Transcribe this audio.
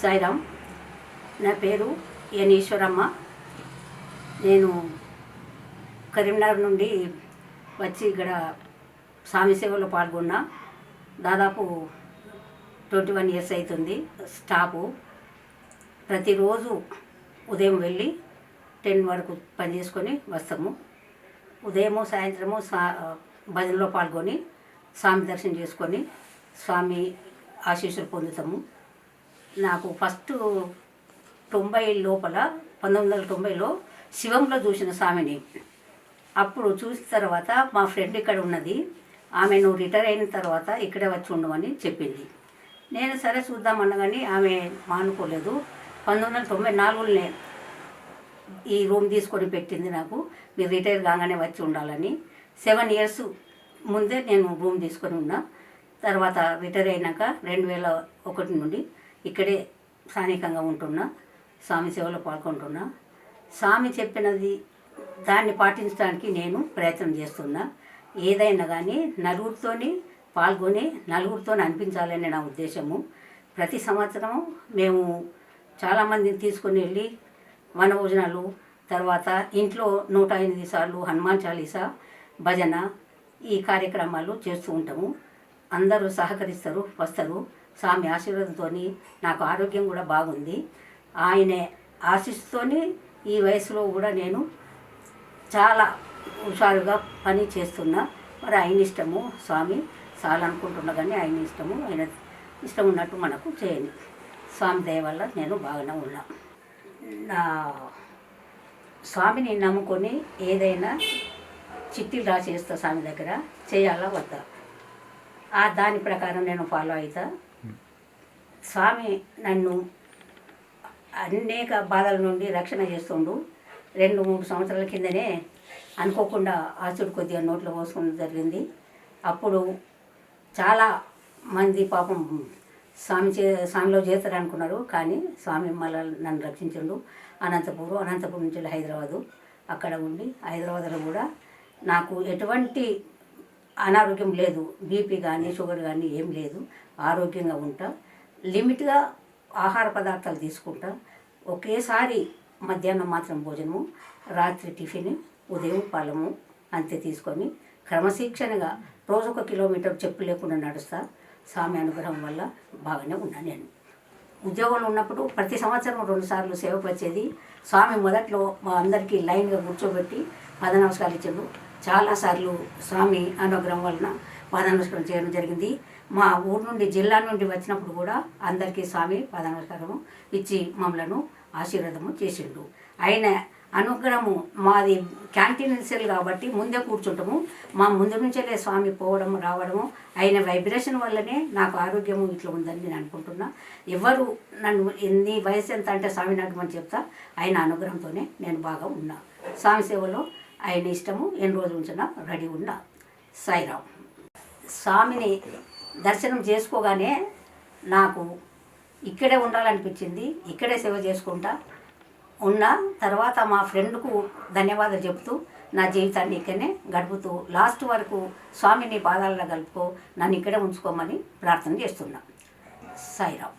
సాయిరామ్ నా పేరు ఎన్ ఈశ్వరమ్మ నేను కరీంనగర్ నుండి వచ్చి ఇక్కడ స్వామి సేవలో పాల్గొన్నా. దాదాపు ట్వంటీ వన్ ఇయర్స్ అవుతుంది స్టాపు. ప్రతిరోజు ఉదయం వెళ్ళి టెన్ వరకు పని చేసుకొని వస్తాము. ఉదయము సాయంత్రము సా భజనలో పాల్గొని స్వామి దర్శనం చేసుకొని స్వామి ఆశీస్సులు పొందుతాము. నాకు ఫస్ట్ తొంభై లోపల పంతొమ్మిది వందల తొంభైలో శివంలో చూసిన స్వామిని. అప్పుడు చూసిన తర్వాత మా ఫ్రెండ్ ఇక్కడ ఉన్నది. ఆమె నువ్వు రిటైర్ అయిన తర్వాత ఇక్కడే వచ్చి ఉండమని చెప్పింది. నేను సరే చూద్దామన్నా కానీ ఆమె మానుకోలేదు. పంతొమ్మిది వందల తొంభై నాలుగులోనే ఈ రూమ్ తీసుకొని పెట్టింది నాకు. మీరు రిటైర్ కాగానే వచ్చి ఉండాలని. సెవెన్ ఇయర్స్ ముందే నేను రూమ్ తీసుకొని ఉన్నా. తర్వాత రిటైర్ అయినాక రెండు వేల ఒకటి నుండి ఇక్కడే స్థానికంగా ఉంటున్నా స్వామి సేవలో పాల్గొంటున్నా. స్వామి చెప్పినది దాన్ని పాటించడానికి నేను ప్రయత్నం చేస్తున్నా. ఏదైనా కానీ నలుగురితోని పాల్గొని నలుగురితో అనిపించాలని నా ఉద్దేశము. ప్రతి సంవత్సరం మేము చాలామందిని తీసుకొని వెళ్ళి వనభోజనాలు తర్వాత ఇంట్లో నూట ఎనిమిది సార్లు హనుమాన్ చాలీసా భజన ఈ కార్యక్రమాలు చేస్తూ ఉంటాము. అందరూ సహకరిస్తారు వస్తారు. స్వామి ఆశీర్వాదంతో నాకు ఆరోగ్యం కూడా బాగుంది. ఆయనే ఆశిస్తూనే ఈ వయసులో కూడా నేను చాలా హుషారుగా పని చేస్తున్నా. మరి ఆయన ఇష్టము స్వామి. చాలనుకుంటున్నా కానీ ఆయన ఇష్టము ఆయన ఇష్టం ఉన్నట్టు మనకు చేయండి స్వామి దయ వల్ల నేను బాగానే ఉన్నా. నా స్వామిని నమ్ముకొని ఏదైనా చిట్టీలు రాసేస్తా స్వామి దగ్గర. చేయాలా వద్దా? ఆ దాని ప్రకారం నేను ఫాలో అవుతా స్వామి నన్ను అనేక బాధల నుండి రక్షణ చేస్తుండు. రెండు మూడు సంవత్సరాల కిందనే అనుకోకుండా ఆసుడు కొద్దిగా నోట్లో పోసుకోవడం జరిగింది. అప్పుడు చాలా మంది పాపం స్వామి చే స్వామిలో చేస్తారు అనుకున్నారు కానీ స్వామి మళ్ళీ నన్ను రక్షించండు. అనంతపురం అనంతపురం నుంచి హైదరాబాదు. అక్కడ ఉండి హైదరాబాద్లో కూడా నాకు ఎటువంటి అనారోగ్యం లేదు. బీపీ కానీ షుగర్ కానీ ఏం లేదు. ఆరోగ్యంగా ఉంటా. లిమిట్గా ఆహార పదార్థాలు తీసుకుంటా. ఒకేసారి మధ్యాహ్నం మాత్రం భోజనము రాత్రి టిఫిన్ ఉదయం పలము అంతే తీసుకొని క్రమశిక్షణగా రోజు ఒక కిలోమీటర్ చెప్పు లేకుండా నడుస్తా. స్వామి అనుగ్రహం వల్ల బాగానే ఉన్నాను నేను. ఉద్యోగంలో ఉన్నప్పుడు ప్రతి సంవత్సరం రెండు సార్లు సేవకు వచ్చేది స్వామి మొదట్లో మా అందరికీ లైన్గా కూర్చోబెట్టి పద నమస్కారాలు ఇచ్చాడు చాలాసార్లు స్వామి అనుగ్రహం వలన పాదనమస్కారం చేయడం జరిగింది. మా ఊరు నుండి జిల్లా నుండి వచ్చినప్పుడు కూడా అందరికీ స్వామి పాదనమస్కారము ఇచ్చి మమ్మలను ఆశీర్వాదము చేసిండు. ఆయన అనుగ్రహము మాది క్యాంటీన్ సెల్ కాబట్టి ముందే కూర్చుంటాము. మా ముందు నుంచే స్వామి పోవడం రావడము ఆయన వైబ్రేషన్ వల్లనే నాకు ఆరోగ్యము ఇట్లా ఉందని నేను అనుకుంటున్నా. ఎవరు నన్ను ఎన్ని వయసు ఎంత అంటే స్వామి నడమని చెప్తా ఆయన అనుగ్రహంతోనే నేను బాగా ఉన్నా. స్వామి సేవలో ఆయన ఇష్టము. ఎన్ని రోజులు ఉంచినా రెడీ ఉన్నా సాయిరామ్. స్వామిని దర్శనం చేసుకోగానే నాకు ఇక్కడే ఉండాలనిపించింది. ఇక్కడే సేవ చేసుకుంటా ఉన్న తర్వాత మా ఫ్రెండ్కు ధన్యవాదాలు చెప్తూ నా జీవితాన్ని ఇక్కడనే గడుపుతూ లాస్ట్ వరకు స్వామిని పాదాలలో కలుపుకో నన్ను ఇక్కడే ఉంచుకోమని ప్రార్థన చేస్తున్నా. సాయిరామ్.